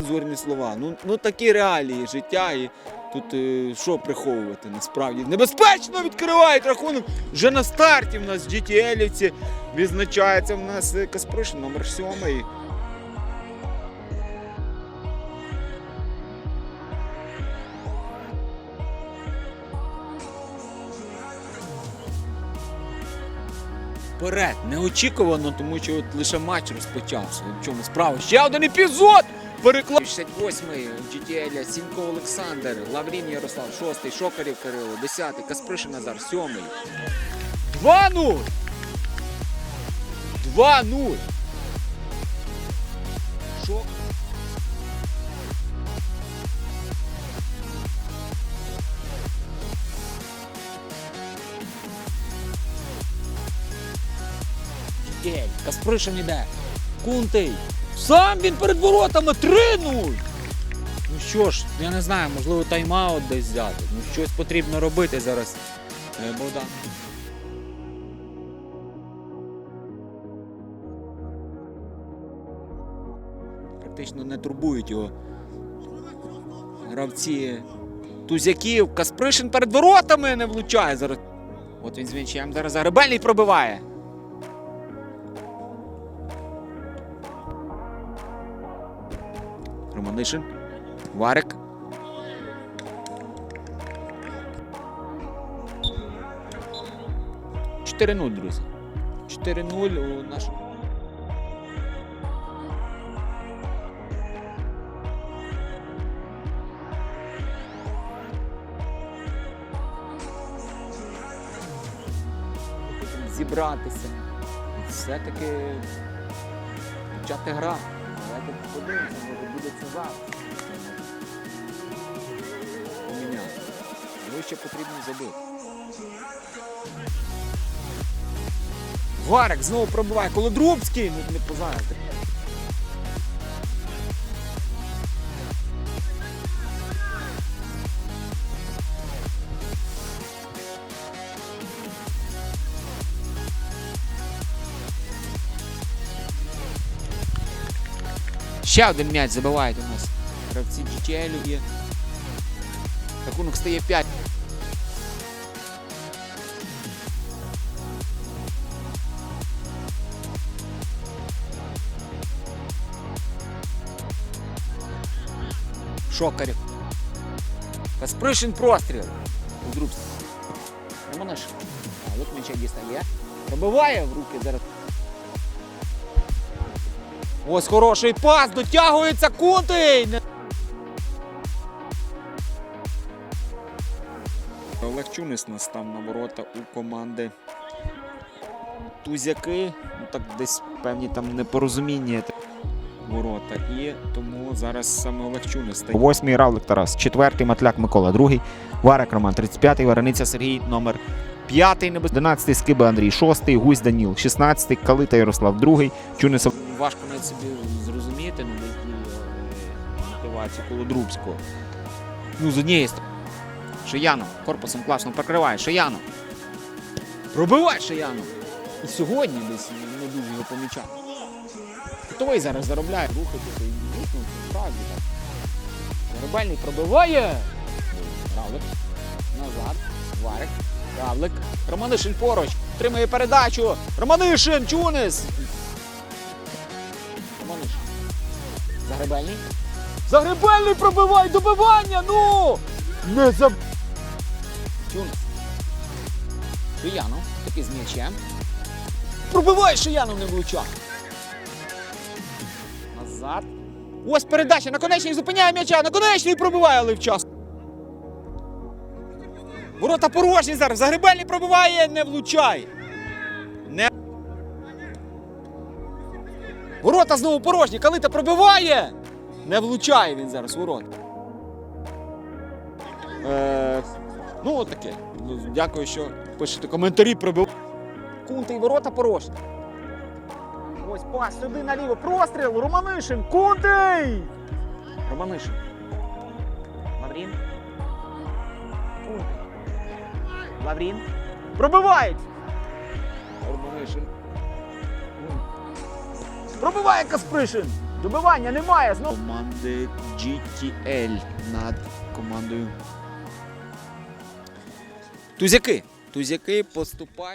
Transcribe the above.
Зорні слова. Ну, ну такі реалії життя. І тут е, що приховувати насправді? Небезпечно відкривають рахунок. Вже на старті в нас GTL-івці відзначається в нас е, Каспришин, номер 7. Вперед, неочікувано, тому що от лише матч розпочався. В чому справа? Ще один епізод! Переклад 68-й GTL, Сінько Олександр, Лаврін Ярослав, 6-й, Шокарів Кирило, 10-й, Каспришин Назар, 7-й. 2-0! 2-0! Шок. Каспришин іде. Кунтий. Сам він перед воротами 3-0. Ну що ж, я не знаю, можливо, тайм-аут десь взяти. Ну щось потрібно робити зараз. Е, Богдан. Практично не турбують його. Гравці Тузяків. Каспришин перед воротами не влучає зараз. От він з м'ячем зараз Загребельний пробиває. Романишин. Варик. Чотири 0 друзі. 4-0 у нашому. Зібратися. Все-таки почати гра. Давайте подивимося, може буде це зараз. Ще потрібно забити. Варик знову пробиває. Колодрубський. Не позарити. Ще один м'яч забивають у нас. Гравці GTL і рахунок стає 5. Шокарів. Каспришин простріл. У Друбський. Романиш. А, от м'яча дістає. Пробиває в руки зараз. Ось хороший пас, дотягується Кутий. Олег Чунис нас став на ворота у команди Тузяки. Ну, так десь певні там непорозуміння ворота. І тому зараз саме Олег Чунис стає. Восьмий Равлик Тарас, четвертий Матляк Микола, другий Варик Роман, 35-й Варениця Сергій, номер П'ятий небез... 11-й Скиба Андрій, 6-й Гусь Даніл, 16-й Калита Ярослав, другий Чунисов. Важко навіть собі зрозуміти ну, е, мотивацію Колодрубського. Ну, з однієї сторони. Шиянов корпусом класно прикриває. Шиянов. Пробивай Шиянов. І сьогодні десь не дуже його помічав. Хто зараз заробляє рухати, ну, справді так. Зарубальний пробиває. Равлик. Назад. Варик. Равлик. Романишин поруч. Тримає передачу. Романишин, Чунис. Романишин. Загребельний. Загребельний пробиває добивання, ну! Не за... Чунис. Шиянов. Таки з м'ячем. Пробиває Шиянов не влучав. Назад. Ось передача. Наконечний зупиняє м'яча. Наконечний пробиває, але вчасно. Ворота порожні зараз. Загребельний пробиває, не влучає. Не. Ворота знову порожні. Калита пробиває. Не влучає він зараз ворота. Е, ну, от таке. Ну, Дякую, що пишете коментарі. Пробив. Кунтий, ворота порожні. Ось пас сюди наліво. Простріл. Романишин. Кунтий! Романишин. Лаврін. Лаврін. Пробивають. Пробиває Каспришин. Добивання немає. Знову команди GTL над командою. Тузяки. Тузяки поступають.